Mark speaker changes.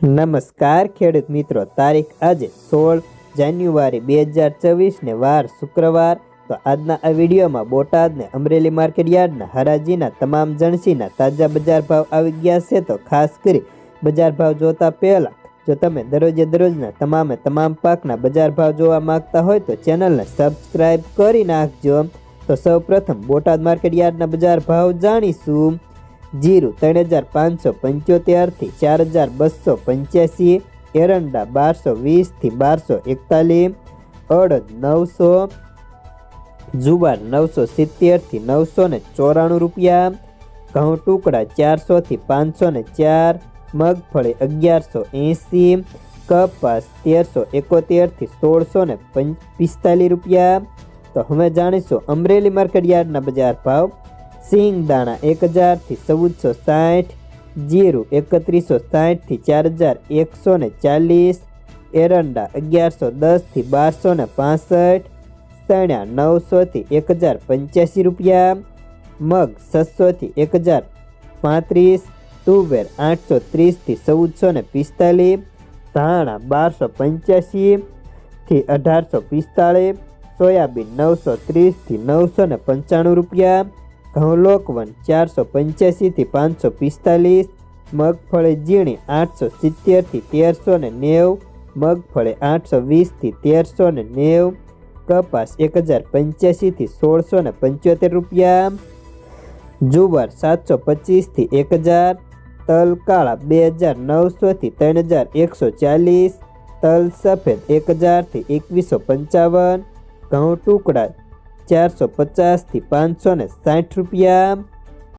Speaker 1: નમસ્કાર, ખેડૂત મિત્રો. તારીખ આજે સોળ જાન્યુઆરી બે હજાર ચોવીસને વાર શુક્રવાર. તો આજના આ વિડીયોમાં બોટાદને અમરેલી માર્કેટ યાર્ડના હરાજીના તમામ જણસીના તાજા બજાર ભાવ આવી ગયા છે. તો ખાસ કરી બજાર ભાવ જોતા પહેલા, જો તમે દરરોજે દરરોજના તમામે તમામ પાકના બજાર ભાવ જોવા માંગતા હોય તો ચેનલને સબસ્ક્રાઈબ કરી નાખજો. તો સૌપ્રથમ બોટાદ માર્કેટ યાર્ડના બજાર ભાવ જાણીશું. જીરું ત્રણ હજાર પાંચસો પંચોતેરથી ચાર હજાર બસો પંચ્યાસી, એરંડા બારસો વીસથી બારસો એકતાલીસ, અડદ નવસો, જુવાર નવસો સિત્તેરથી નવસો ને ચોરાણું રૂપિયા, ઘઉં ટુકડા ચારસોથી પાંચસો ને ચાર, મગફળી અગિયારસો એંસી, કપાસ તેરસો એકોતેરથી સોળસો ને પિસ્તાલીસ રૂપિયા. તો હવે જાણીશું અમરેલી માર્કેટ યાર્ડના બજાર ભાવ. સિંગ દાણા એક હજારથી ચૌદસો સાઠ, જીરું એકત્રીસો સાઠથી ચાર હજાર એકસો ને ચાલીસ, એરંડા અગિયારસો દસથી બારસો ને પાસઠ ચણા નવસોથી એક હજાર પંચ્યાસી રૂપિયા, મગ છસોથી એક હજાર પાંત્રીસ, તુવેર આઠસો ત્રીસથી ચૌદસો ને પિસ્તાલીસ, ધાણા બારસો પંચ્યાસીથી અઢારસો પિસ્તાળીસ, સોયાબીન નવસો ત્રીસથી નવસો ને પંચાણું રૂપિયા ઘઉં ચારસો પંચ્યાસીથી પાંચસો પિસ્તાલીસ, મગફળી ઝીણી આઠસો સિત્તેરથી તેરસો ને નેવું, મગફળી આઠસો વીસથી તેરસો ને નેવું, કપાસ એક હજાર પંચ્યાસીથી સોળસો ને પંચોતેર રૂપિયા, જુવાર સાતસો પચીસથી એક હજાર તલ કાળા બે હજાર નવસોથી ત્રણ હજાર એકસો ચાલીસ, તલ સફેદ એક હજારથી એકવીસો પંચાવન, ઘઉં ટુકડા ચારસો પચાસથી પાંચસો ને સાઠ રૂપિયા.